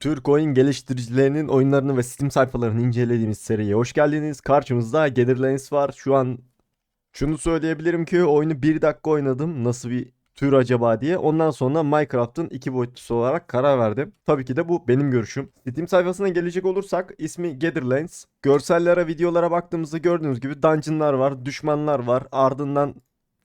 Türk oyun geliştiricilerinin oyunlarını ve Steam sayfalarını incelediğimiz seriye hoş geldiniz. Karşımızda Gatherlands var. Şu an şunu söyleyebilirim ki oyunu bir dakika oynadım. Nasıl bir tür acaba diye. Ondan sonra Minecraft'ın iki boyutlusu olarak karar verdim. Tabii ki de bu benim görüşüm. Steam sayfasına gelecek olursak ismi Gatherlands. Görsellere, videolara baktığımızda gördüğünüz gibi dungeonlar var, düşmanlar var. Ardından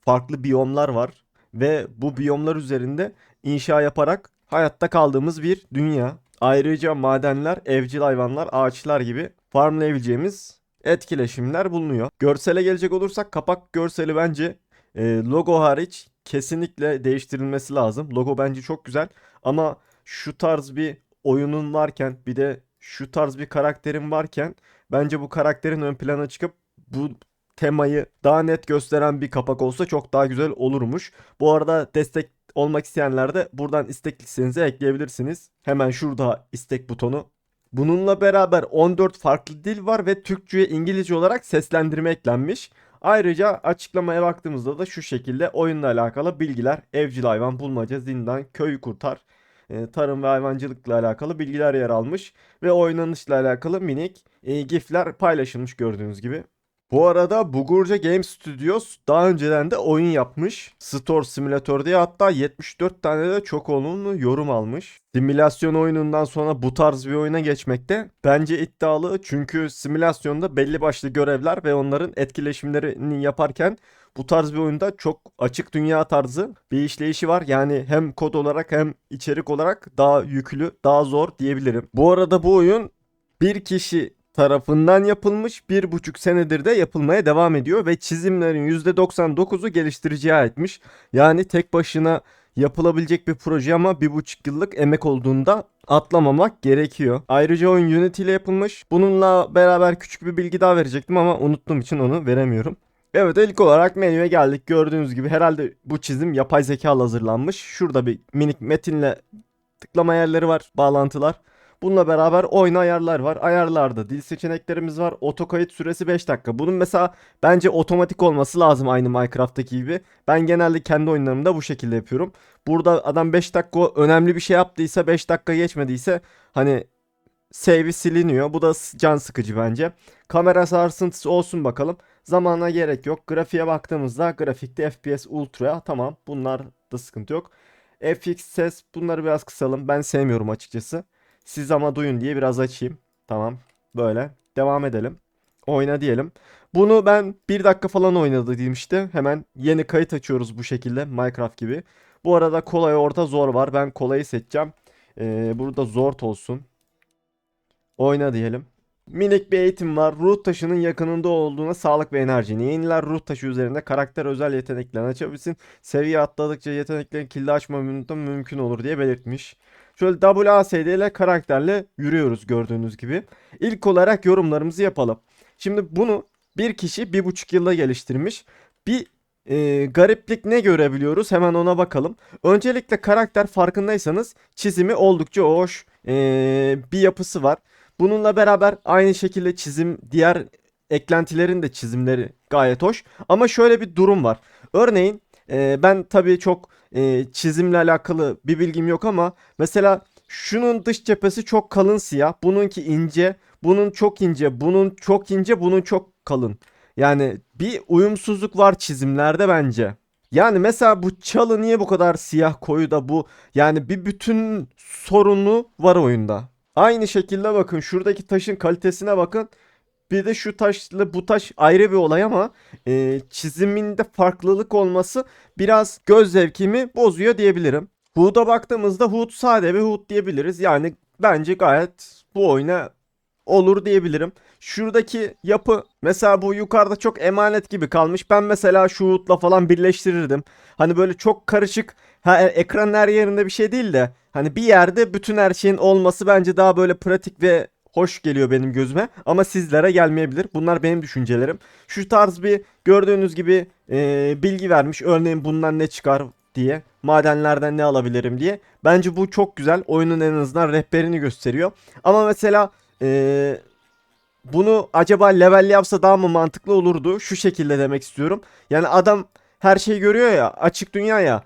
farklı biyomlar var. Ve bu biyomlar üzerinde inşa yaparak hayatta kaldığımız bir dünya. Ayrıca madenler, evcil hayvanlar, ağaçlar gibi farmlayabileceğimiz etkileşimler bulunuyor. Görsele gelecek olursak kapak görseli bence e, logo hariç kesinlikle değiştirilmesi lazım. Logo bence çok güzel ama şu tarz bir oyunun varken bir de şu tarz bir karakterin varken bence bu karakterin ön plana çıkıp bu temayı daha net gösteren bir kapak olsa çok daha güzel olurmuş. Bu arada destek olmak isteyenler de buradan istek listenize ekleyebilirsiniz. Hemen şurada istek butonu. Bununla beraber 14 farklı dil var ve Türkçe'ye İngilizce olarak seslendirme eklenmiş. Ayrıca açıklamaya baktığımızda da şu şekilde oyunla alakalı bilgiler, evcil hayvan bulmaca, zindan, köy kurtar, e, tarım ve hayvancılıkla alakalı bilgiler yer almış ve oynanışla alakalı minik e, gifler paylaşılmış gördüğünüz gibi. Bu arada Bugurca Game Studios daha önceden de oyun yapmış. Store Simulator diye hatta 74 tane de çok olumlu yorum almış. Simülasyon oyunundan sonra bu tarz bir oyuna geçmekte bence iddialı. Çünkü simülasyonda belli başlı görevler ve onların etkileşimlerini yaparken bu tarz bir oyunda çok açık dünya tarzı bir işleyişi var. Yani hem kod olarak hem içerik olarak daha yüklü, daha zor diyebilirim. Bu arada bu oyun bir kişi tarafından yapılmış bir buçuk senedir de yapılmaya devam ediyor ve çizimlerin %99'u geliştiriciye aitmiş. Yani tek başına yapılabilecek bir proje ama bir buçuk yıllık emek olduğunda atlamamak gerekiyor. Ayrıca oyun Unity ile yapılmış. Bununla beraber küçük bir bilgi daha verecektim ama unuttuğum için onu veremiyorum. Evet ilk olarak menüye geldik. Gördüğünüz gibi herhalde bu çizim yapay zeka ile hazırlanmış. Şurada bir minik metinle tıklama yerleri var, bağlantılar. Bununla beraber oyun ayarlar var. Ayarlarda dil seçeneklerimiz var. Otokayıt süresi 5 dakika. Bunun mesela bence otomatik olması lazım aynı Minecraft'taki gibi. Ben genelde kendi oyunlarımda bu şekilde yapıyorum. Burada adam 5 dakika önemli bir şey yaptıysa 5 dakika geçmediyse hani save'i siliniyor. Bu da can sıkıcı bence. Kamera sarsıntısı olsun bakalım. Zamana gerek yok. Grafiğe baktığımızda grafikte FPS Ultra tamam. Bunlar da sıkıntı yok. FX ses bunları biraz kısalım. Ben sevmiyorum açıkçası. Siz ama duyun diye biraz açayım. Tamam. Böyle. Devam edelim. Oyna diyelim. Bunu ben bir dakika falan oynadı demişti. Hemen yeni kayıt açıyoruz bu şekilde. Minecraft gibi. Bu arada kolay orta zor var. Ben kolayı seçeceğim. Ee, burada zor olsun. Oyna diyelim. Minik bir eğitim var. Ruh taşının yakınında olduğuna sağlık ve enerjini yeniler. Ruh taşı üzerinde karakter özel yeteneklerini açabilsin. Seviye atladıkça yeteneklerin kilidi açma mümkün olur diye belirtmiş. Şöyle WASD ile karakterle yürüyoruz gördüğünüz gibi. İlk olarak yorumlarımızı yapalım. Şimdi bunu bir kişi bir buçuk yılda geliştirmiş. Bir e, gariplik ne görebiliyoruz hemen ona bakalım. Öncelikle karakter farkındaysanız çizimi oldukça hoş e, bir yapısı var. Bununla beraber aynı şekilde çizim diğer eklentilerin de çizimleri gayet hoş. Ama şöyle bir durum var. Örneğin e, ben tabii çok e, çizimle alakalı bir bilgim yok ama mesela şunun dış cephesi çok kalın siyah. Bununki ince. Bunun çok ince. Bunun çok ince. Bunun çok kalın. Yani bir uyumsuzluk var çizimlerde bence. Yani mesela bu çalı niye bu kadar siyah koyu da bu yani bir bütün sorunu var oyunda. Aynı şekilde bakın şuradaki taşın kalitesine bakın. Bir de şu taşla bu taş ayrı bir olay ama e, çiziminde farklılık olması biraz göz zevkimi bozuyor diyebilirim. Hood'a baktığımızda Hood sade bir Hood diyebiliriz. Yani bence gayet bu oyuna olur diyebilirim. Şuradaki yapı mesela bu yukarıda çok emanet gibi kalmış. Ben mesela şu Hood'la falan birleştirirdim. Hani böyle çok karışık ha, e, ekranın her yerinde bir şey değil de hani bir yerde bütün her şeyin olması bence daha böyle pratik ve hoş geliyor benim gözüme ama sizlere gelmeyebilir. Bunlar benim düşüncelerim. Şu tarz bir gördüğünüz gibi e, bilgi vermiş. Örneğin bundan ne çıkar diye. Madenlerden ne alabilirim diye. Bence bu çok güzel. Oyunun en azından rehberini gösteriyor. Ama mesela e, bunu acaba level yapsa daha mı mantıklı olurdu? Şu şekilde demek istiyorum. Yani adam her şeyi görüyor ya. Açık dünya ya.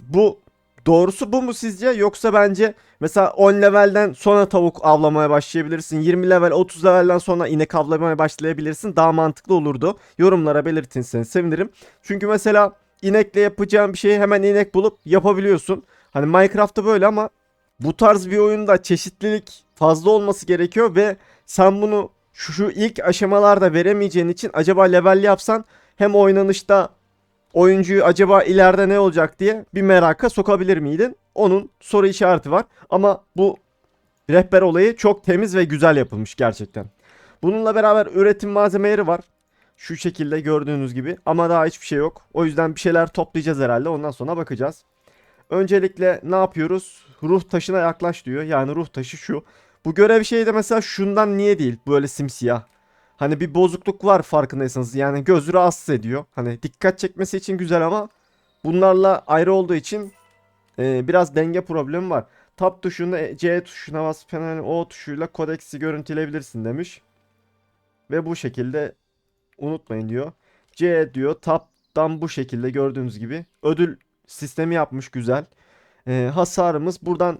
Bu Doğrusu bu mu sizce yoksa bence mesela 10 levelden sonra tavuk avlamaya başlayabilirsin. 20 level 30 levelden sonra inek avlamaya başlayabilirsin. Daha mantıklı olurdu. Yorumlara belirtirseniz sevinirim. Çünkü mesela inekle yapacağın bir şeyi hemen inek bulup yapabiliyorsun. Hani Minecraft'ta böyle ama bu tarz bir oyunda çeşitlilik fazla olması gerekiyor ve sen bunu şu, şu ilk aşamalarda veremeyeceğin için acaba level yapsan hem oynanışta oyuncuyu acaba ileride ne olacak diye bir meraka sokabilir miydin? Onun soru işareti var. Ama bu rehber olayı çok temiz ve güzel yapılmış gerçekten. Bununla beraber üretim malzemeleri var. Şu şekilde gördüğünüz gibi ama daha hiçbir şey yok. O yüzden bir şeyler toplayacağız herhalde. Ondan sonra bakacağız. Öncelikle ne yapıyoruz? Ruh taşına yaklaş diyor. Yani ruh taşı şu. Bu görev şeyi de mesela şundan niye değil? Böyle simsiyah. Hani bir bozukluk var farkındaysanız. Yani gözü rahatsız ediyor. Hani dikkat çekmesi için güzel ama bunlarla ayrı olduğu için e, biraz denge problemi var. Tab tuşuna e, C tuşuna basıp yani O tuşuyla kodeksi görüntüleyebilirsin demiş. Ve bu şekilde unutmayın diyor. C diyor tab'dan bu şekilde gördüğünüz gibi ödül sistemi yapmış güzel. E, hasarımız buradan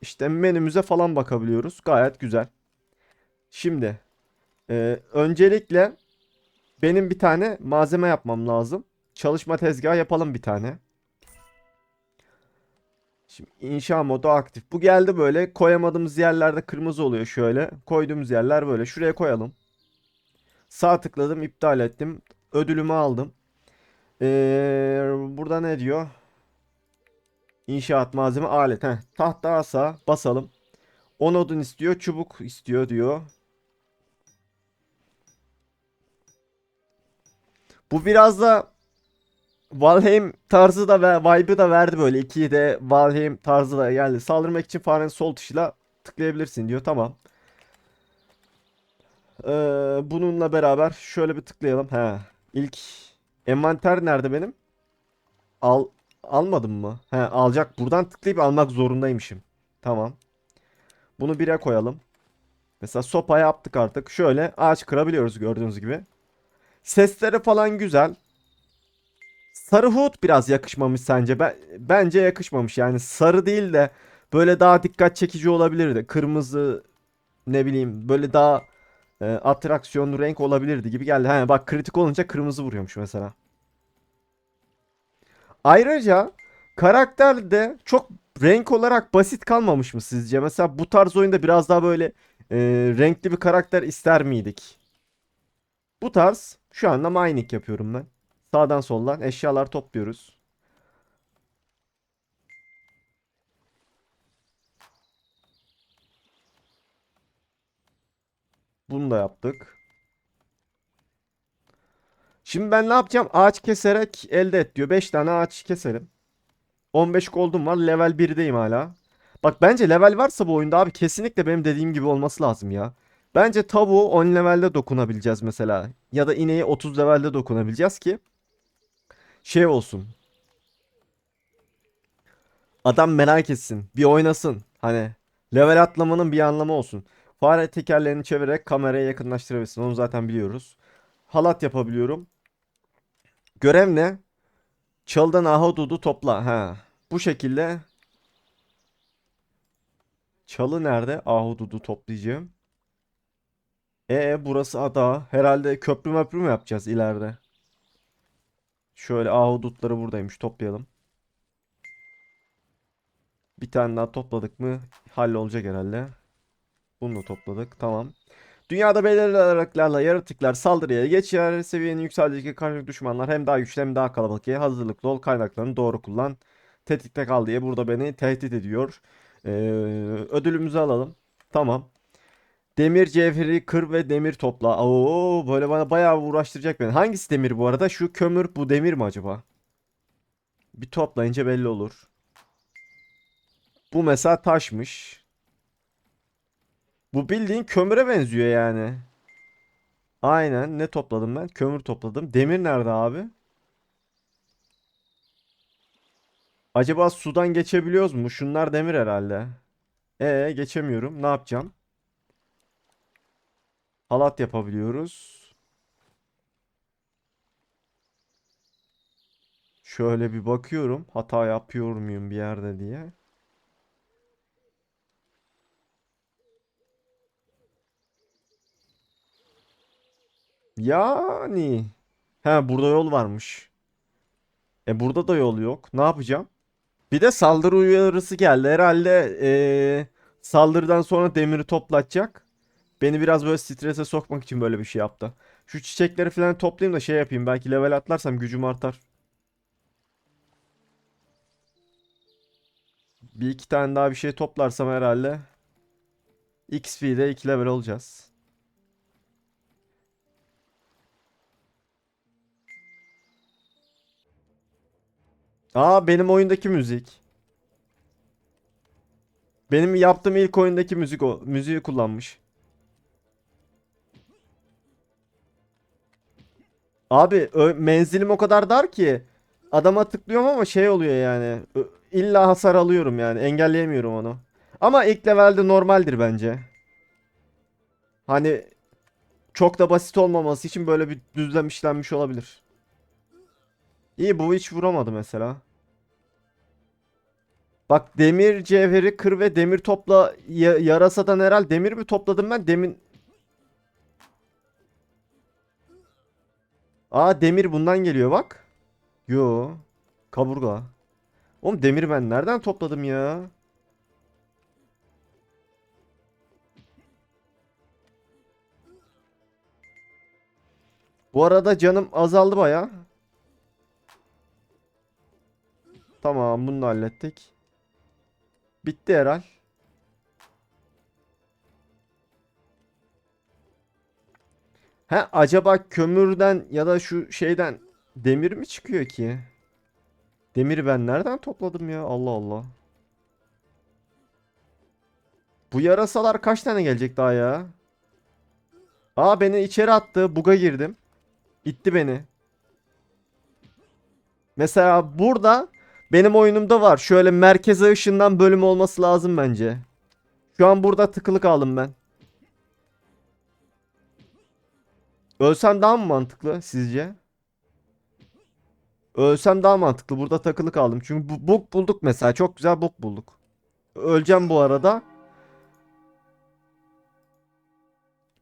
işte menümüze falan bakabiliyoruz. Gayet güzel. Şimdi ee, öncelikle benim bir tane malzeme yapmam lazım. Çalışma tezgahı yapalım bir tane. Şimdi inşa modu aktif. Bu geldi böyle. Koyamadığımız yerlerde kırmızı oluyor şöyle. Koyduğumuz yerler böyle. Şuraya koyalım. Sağ tıkladım, iptal ettim. Ödülümü aldım. Ee, burada ne diyor? İnşaat malzeme alet. Heh, tahta asa basalım. 10 odun istiyor, çubuk istiyor diyor. Bu biraz da Valheim tarzı da ve vibe'ı da verdi böyle. 2'yi de Valheim tarzı da geldi. Saldırmak için farenin sol tuşuyla tıklayabilirsin diyor. Tamam. Ee, bununla beraber şöyle bir tıklayalım. He. İlk envanter nerede benim? Al almadım mı? He, alacak. Buradan tıklayıp almak zorundaymışım. Tamam. Bunu bire koyalım. Mesela sopa yaptık artık. Şöyle ağaç kırabiliyoruz gördüğünüz gibi. Sesleri falan güzel. Sarı Hood biraz yakışmamış sence? Ben, bence yakışmamış. Yani sarı değil de böyle daha dikkat çekici olabilirdi. Kırmızı ne bileyim böyle daha e, atraksiyonlu renk olabilirdi gibi geldi. He, bak kritik olunca kırmızı vuruyormuş mesela. Ayrıca karakter de çok renk olarak basit kalmamış mı sizce? Mesela bu tarz oyunda biraz daha böyle e, renkli bir karakter ister miydik? Bu tarz şu anda mining yapıyorum ben. Sağdan soldan eşyalar topluyoruz. Bunu da yaptık. Şimdi ben ne yapacağım? Ağaç keserek elde et diyor. 5 tane ağaç keserim. 15 gold'um var. Level 1'deyim hala. Bak bence level varsa bu oyunda abi kesinlikle benim dediğim gibi olması lazım ya. Bence tavuğu 10 levelde dokunabileceğiz mesela. Ya da ineği 30 levelde dokunabileceğiz ki şey olsun. Adam merak etsin. Bir oynasın. Hani level atlamanın bir anlamı olsun. Fare tekerlerini çevirerek kameraya yakınlaştırabilirsin. Onu zaten biliyoruz. Halat yapabiliyorum. Görev ne? Çaldan ahududu topla. Ha. Bu şekilde Çalı nerede? Ahududu toplayacağım. E burası ada. Herhalde köprü möprü mü yapacağız ileride? Şöyle ahudutları buradaymış. Toplayalım. Bir tane daha topladık mı hallolacak herhalde. Bunu da topladık. Tamam. Dünyada belirli aralıklarla yaratıklar saldırıya geçer. Seviyenin yükseldikçe karşı düşmanlar hem daha güçlü hem daha kalabalık. Hazırlıklı ol. Kaynaklarını doğru kullan. Tetikte kal diye burada beni tehdit ediyor. Ee, ödülümüzü alalım. Tamam. Demir cevheri kır ve demir topla. Oo böyle bana bayağı uğraştıracak beni. Hangisi demir bu arada? Şu kömür bu demir mi acaba? Bir toplayınca belli olur. Bu mesela taşmış. Bu bildiğin kömüre benziyor yani. Aynen. Ne topladım ben? Kömür topladım. Demir nerede abi? Acaba sudan geçebiliyoruz mu? Şunlar demir herhalde. E geçemiyorum. Ne yapacağım? Halat yapabiliyoruz. Şöyle bir bakıyorum. Hata yapıyor muyum bir yerde diye. Yani. He burada yol varmış. E burada da yol yok. Ne yapacağım? Bir de saldırı uyarısı geldi. Herhalde eee, saldırıdan sonra demiri toplatacak. Beni biraz böyle strese sokmak için böyle bir şey yaptı. Şu çiçekleri falan toplayayım da şey yapayım. Belki level atlarsam gücüm artar. Bir iki tane daha bir şey toplarsam herhalde XP'de 2 level olacağız. Aa benim oyundaki müzik. Benim yaptığım ilk oyundaki müzik o. Müziği kullanmış. Abi menzilim o kadar dar ki adama tıklıyorum ama şey oluyor yani. İlla hasar alıyorum yani. Engelleyemiyorum onu. Ama ilk levelde normaldir bence. Hani çok da basit olmaması için böyle bir düzlem işlenmiş olabilir. İyi bu hiç vuramadı mesela. Bak demir cevheri kır ve demir topla ya- yarasadan herhal demir mi topladım ben? Demin Aa demir bundan geliyor bak. Yo. Kaburga. Oğlum demir ben nereden topladım ya? Bu arada canım azaldı baya. Tamam bunu da hallettik. Bitti herhal. He acaba kömürden ya da şu şeyden demir mi çıkıyor ki? Demiri ben nereden topladım ya? Allah Allah. Bu yarasalar kaç tane gelecek daha ya? Aa beni içeri attı. Buga girdim. İtti beni. Mesela burada benim oyunumda var. Şöyle merkeze ışından bölüm olması lazım bence. Şu an burada tıkılı kaldım ben. Ölsem daha mı mantıklı sizce? Ölsem daha mantıklı. Burada takılı kaldım. Çünkü bu bug bulduk mesela. Çok güzel bug bulduk. Öleceğim bu arada.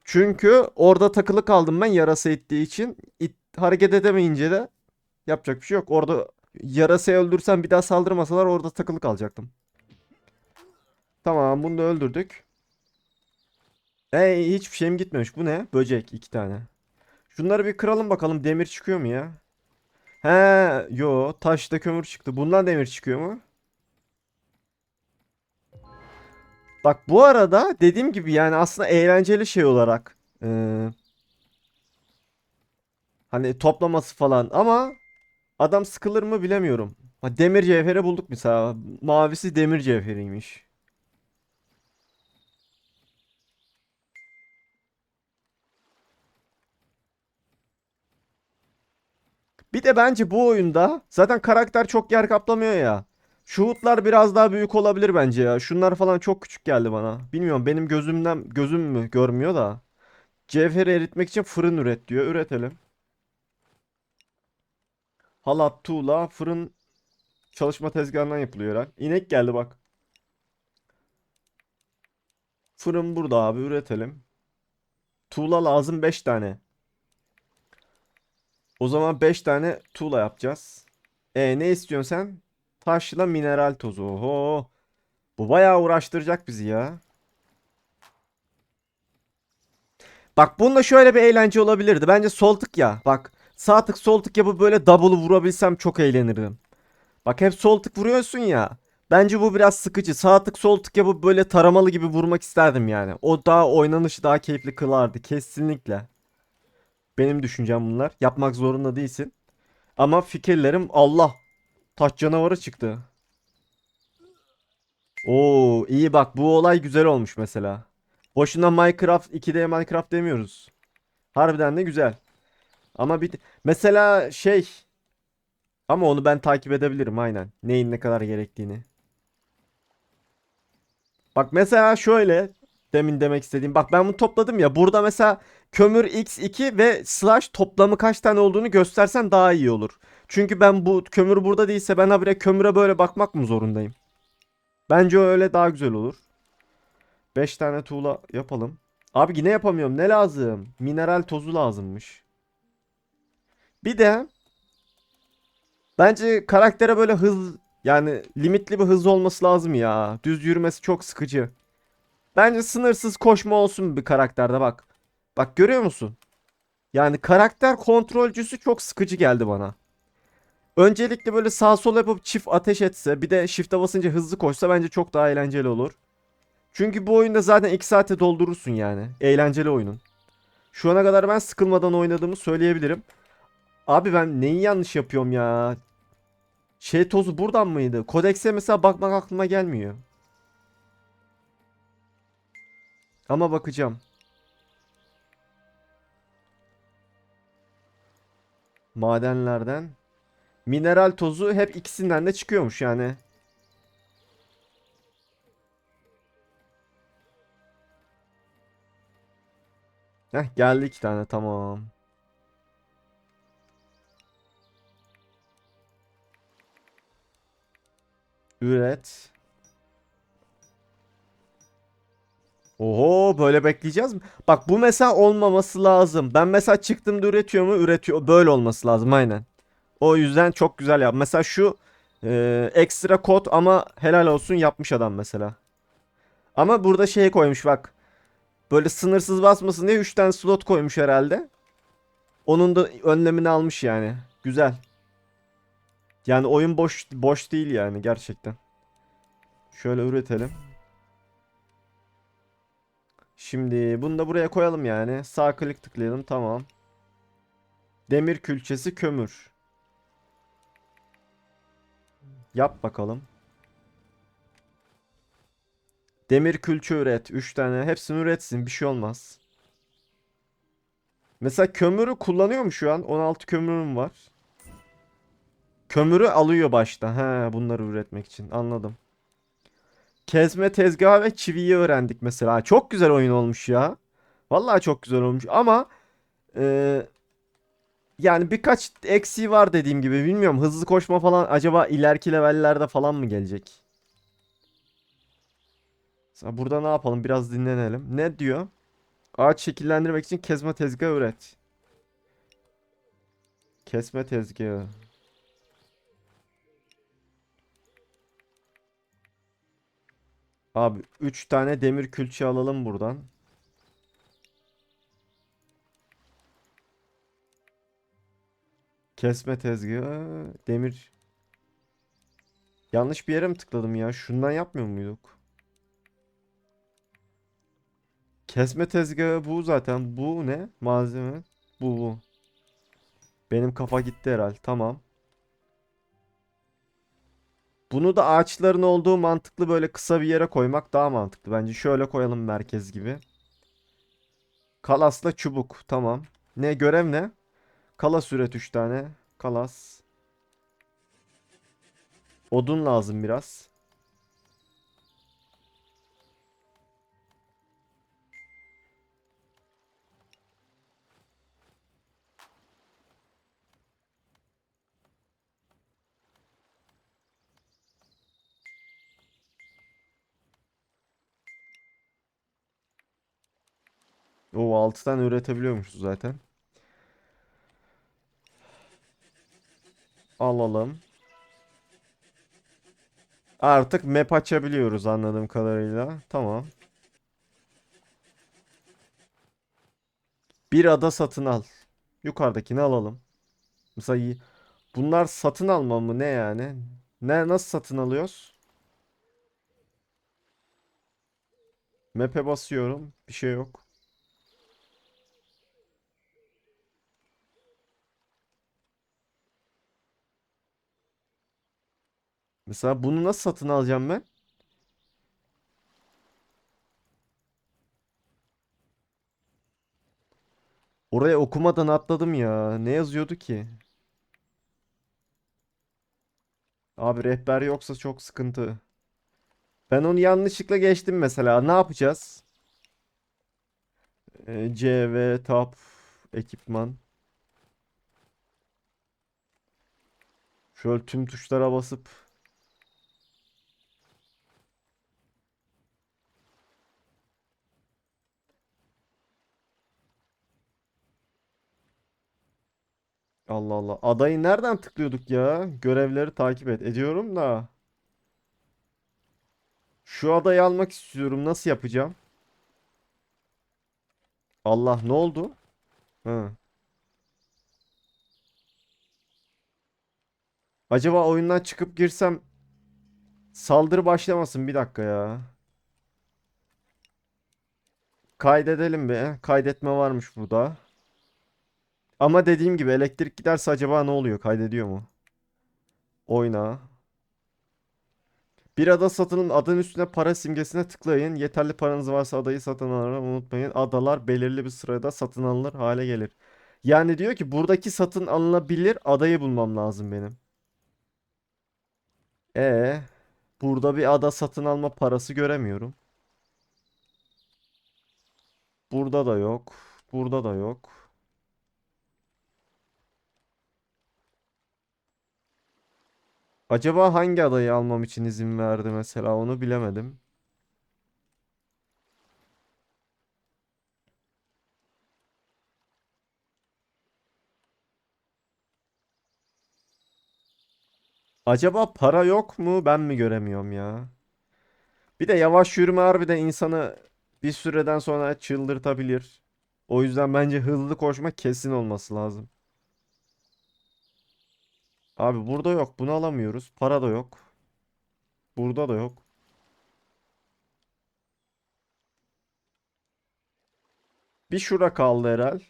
Çünkü orada takılı kaldım ben yarasa ettiği için. İt, hareket edemeyince de yapacak bir şey yok. Orada yarasayı öldürsem bir daha saldırmasalar orada takılı kalacaktım. Tamam bunu da öldürdük. Ey hiçbir şeyim gitmemiş. Bu ne? Böcek iki tane. Şunları bir kıralım bakalım demir çıkıyor mu ya? He, yo taşta kömür çıktı. Bundan demir çıkıyor mu? Bak bu arada dediğim gibi yani aslında eğlenceli şey olarak eee, hani toplaması falan ama adam sıkılır mı bilemiyorum. Demir cevheri bulduk mesela. Mavisi demir cevheriymiş. Bir de bence bu oyunda zaten karakter çok yer kaplamıyor ya. Şuhutlar biraz daha büyük olabilir bence ya. Şunlar falan çok küçük geldi bana. Bilmiyorum benim gözümden gözüm mü görmüyor da. Cevheri eritmek için fırın üret diyor. Üretelim. Halat, tuğla, fırın çalışma tezgahından yapılıyor herhalde. İnek geldi bak. Fırın burada abi üretelim. Tuğla lazım 5 tane. O zaman 5 tane tuğla yapacağız. E ne istiyorsun sen? Taşla mineral tozu. Oho. Bu bayağı uğraştıracak bizi ya. Bak bunda şöyle bir eğlence olabilirdi. Bence sol tık ya. Bak sağ tık sol tık yapıp böyle double'ı vurabilsem çok eğlenirdim. Bak hep sol tık vuruyorsun ya. Bence bu biraz sıkıcı. Sağ tık sol tık yapıp böyle taramalı gibi vurmak isterdim yani. O daha oynanışı daha keyifli kılardı. Kesinlikle. Benim düşüncem bunlar. Yapmak zorunda değilsin. Ama fikirlerim Allah. Taş canavarı çıktı. Oo iyi bak bu olay güzel olmuş mesela. Boşuna Minecraft 2D Minecraft demiyoruz. Harbiden de güzel. Ama bir mesela şey ama onu ben takip edebilirim aynen. Neyin ne kadar gerektiğini. Bak mesela şöyle demin demek istediğim. Bak ben bunu topladım ya. Burada mesela kömür x2 ve slash toplamı kaç tane olduğunu göstersen daha iyi olur. Çünkü ben bu kömür burada değilse ben habire kömüre böyle bakmak mı zorundayım? Bence öyle daha güzel olur. 5 tane tuğla yapalım. Abi yine yapamıyorum. Ne lazım? Mineral tozu lazımmış. Bir de bence karaktere böyle hız yani limitli bir hız olması lazım ya. Düz yürümesi çok sıkıcı. Bence sınırsız koşma olsun bir karakterde bak. Bak görüyor musun? Yani karakter kontrolcüsü çok sıkıcı geldi bana. Öncelikle böyle sağ sol yapıp çift ateş etse bir de shift'e basınca hızlı koşsa bence çok daha eğlenceli olur. Çünkü bu oyunda zaten 2 saate doldurursun yani. Eğlenceli oyunun. Şu ana kadar ben sıkılmadan oynadığımı söyleyebilirim. Abi ben neyi yanlış yapıyorum ya? Şey tozu buradan mıydı? Kodekse mesela bakmak aklıma gelmiyor. Ama bakacağım. Madenlerden. Mineral tozu hep ikisinden de çıkıyormuş yani. Heh geldi iki tane tamam. Üret. Oho böyle bekleyeceğiz mi? Bak bu mesela olmaması lazım. Ben mesela çıktığımda üretiyor mu? Üretiyor. Böyle olması lazım aynen. O yüzden çok güzel yap. Mesela şu e, ekstra kod ama helal olsun yapmış adam mesela. Ama burada şey koymuş bak. Böyle sınırsız basmasın diye 3 tane slot koymuş herhalde. Onun da önlemini almış yani. Güzel. Yani oyun boş boş değil yani gerçekten. Şöyle üretelim. Şimdi bunu da buraya koyalım yani. Sağ klik tıklayalım tamam. Demir külçesi kömür. Yap bakalım. Demir külçe üret. 3 tane. Hepsini üretsin. Bir şey olmaz. Mesela kömürü kullanıyor şu an? 16 kömürüm var. Kömürü alıyor başta. He, bunları üretmek için. Anladım. Kezme tezgahı ve çiviyi öğrendik mesela. Çok güzel oyun olmuş ya. Vallahi çok güzel olmuş ama e, yani birkaç eksiği var dediğim gibi. Bilmiyorum hızlı koşma falan acaba ileriki levellerde falan mı gelecek? Mesela burada ne yapalım? Biraz dinlenelim. Ne diyor? Ağaç şekillendirmek için kesme tezgahı üret. Kesme tezgahı. Abi 3 tane demir külçe alalım buradan. Kesme tezgahı, demir. Yanlış bir yere mi tıkladım ya? Şundan yapmıyor muyduk? Kesme tezgahı bu zaten. Bu ne? Malzeme. Bu bu. Benim kafa gitti herhal. Tamam. Bunu da ağaçların olduğu mantıklı böyle kısa bir yere koymak daha mantıklı. Bence şöyle koyalım merkez gibi. Kalasla çubuk. Tamam. Ne görev ne? Kalas üret 3 tane. Kalas. Odun lazım biraz. O 6 tane üretebiliyormuşuz zaten. Alalım. Artık map açabiliyoruz anladığım kadarıyla. Tamam. Bir ada satın al. Yukarıdakini alalım. Mesela bunlar satın alma mı ne yani? Ne nasıl satın alıyoruz? Map'e basıyorum. Bir şey yok. Mesela bunu nasıl satın alacağım ben? Oraya okumadan atladım ya. Ne yazıyordu ki? Abi rehber yoksa çok sıkıntı. Ben onu yanlışlıkla geçtim mesela. Ne yapacağız? Ee, CV, tap, ekipman. Şöyle tüm tuşlara basıp Allah Allah. Adayı nereden tıklıyorduk ya? Görevleri takip et. Ediyorum da. Şu adayı almak istiyorum. Nasıl yapacağım? Allah ne oldu? Hı. Acaba oyundan çıkıp girsem saldırı başlamasın bir dakika ya. Kaydedelim be. Kaydetme varmış burada. Ama dediğim gibi elektrik giderse acaba ne oluyor? Kaydediyor mu? Oyna. Bir ada satının adın üstüne para simgesine tıklayın. Yeterli paranız varsa adayı satın almayı unutmayın. Adalar belirli bir sırada satın alınır hale gelir. Yani diyor ki buradaki satın alınabilir adayı bulmam lazım benim. E burada bir ada satın alma parası göremiyorum. Burada da yok. Burada da yok. Acaba hangi adayı almam için izin verdi mesela onu bilemedim. Acaba para yok mu? Ben mi göremiyorum ya? Bir de yavaş yürüme harbiden insanı bir süreden sonra çıldırtabilir. O yüzden bence hızlı koşma kesin olması lazım. Abi burada yok. Bunu alamıyoruz. Para da yok. Burada da yok. Bir şura kaldı herhal.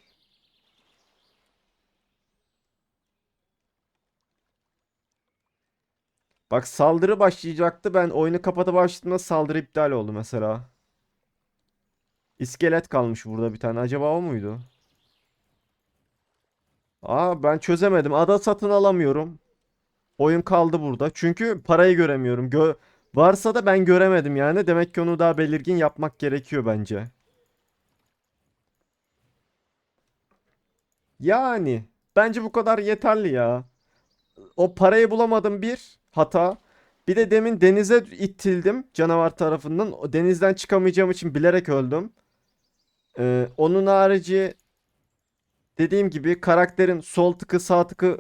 Bak saldırı başlayacaktı. Ben oyunu kapatıp açtığımda saldırı iptal oldu mesela. İskelet kalmış burada bir tane. Acaba o muydu? Aa ben çözemedim. Ada satın alamıyorum. Oyun kaldı burada. Çünkü parayı göremiyorum. Gö Varsa da ben göremedim yani. Demek ki onu daha belirgin yapmak gerekiyor bence. Yani bence bu kadar yeterli ya. O parayı bulamadım bir hata. Bir de demin denize ittildim canavar tarafından. O denizden çıkamayacağım için bilerek öldüm. Ee, onun harici dediğim gibi karakterin sol tıkı sağ tıkı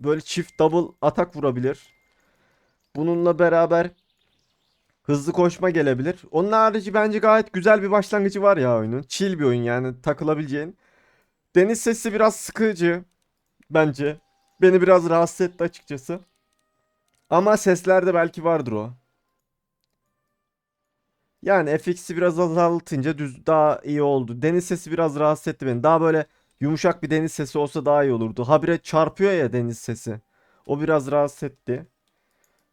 böyle çift double atak vurabilir. Bununla beraber hızlı koşma gelebilir. Onun harici bence gayet güzel bir başlangıcı var ya oyunun. Chill bir oyun yani takılabileceğin. Deniz sesi biraz sıkıcı bence. Beni biraz rahatsız etti açıkçası. Ama seslerde belki vardır o. Yani FX'i biraz azaltınca düz daha iyi oldu. Deniz sesi biraz rahatsız etti beni. Daha böyle yumuşak bir deniz sesi olsa daha iyi olurdu. Habire çarpıyor ya deniz sesi. O biraz rahatsız etti.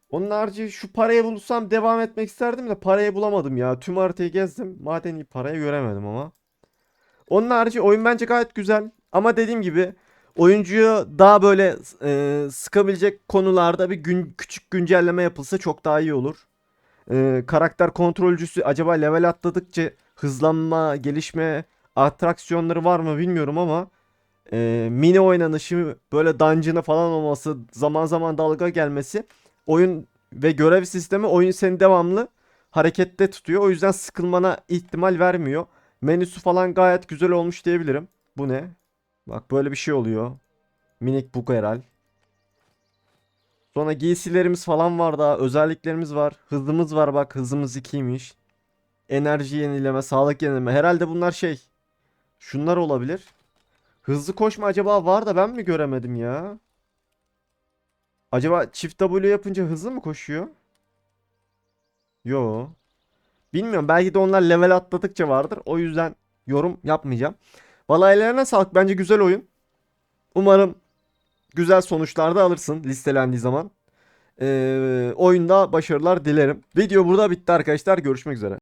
Onun harici şu parayı bulsam devam etmek isterdim de parayı bulamadım ya. Tüm haritayı gezdim. Madeni parayı göremedim ama. Onun harici oyun bence gayet güzel. Ama dediğim gibi oyuncuyu daha böyle e, sıkabilecek konularda bir gün küçük güncelleme yapılsa çok daha iyi olur. E, karakter kontrolcüsü acaba level atladıkça hızlanma, gelişme, atraksiyonları var mı bilmiyorum ama e, mini oynanışı böyle dungeon'ı falan olması, zaman zaman dalga gelmesi oyun ve görev sistemi oyun seni devamlı harekette tutuyor. O yüzden sıkılmana ihtimal vermiyor. Menüsü falan gayet güzel olmuş diyebilirim. Bu ne? Bak böyle bir şey oluyor. Minik bug herhal. Sonra giysilerimiz falan var daha. Özelliklerimiz var. Hızımız var bak. Hızımız 2'ymiş. Enerji yenileme, sağlık yenileme. Herhalde bunlar şey. Şunlar olabilir. Hızlı koşma acaba var da ben mi göremedim ya? Acaba çift W yapınca hızlı mı koşuyor? Yo. Bilmiyorum. Belki de onlar level atladıkça vardır. O yüzden yorum yapmayacağım. Vallahi ellerine sağlık. Bence güzel oyun. Umarım güzel sonuçlar da alırsın listelendiği zaman. Ee, oyunda başarılar dilerim. Video burada bitti arkadaşlar. Görüşmek üzere.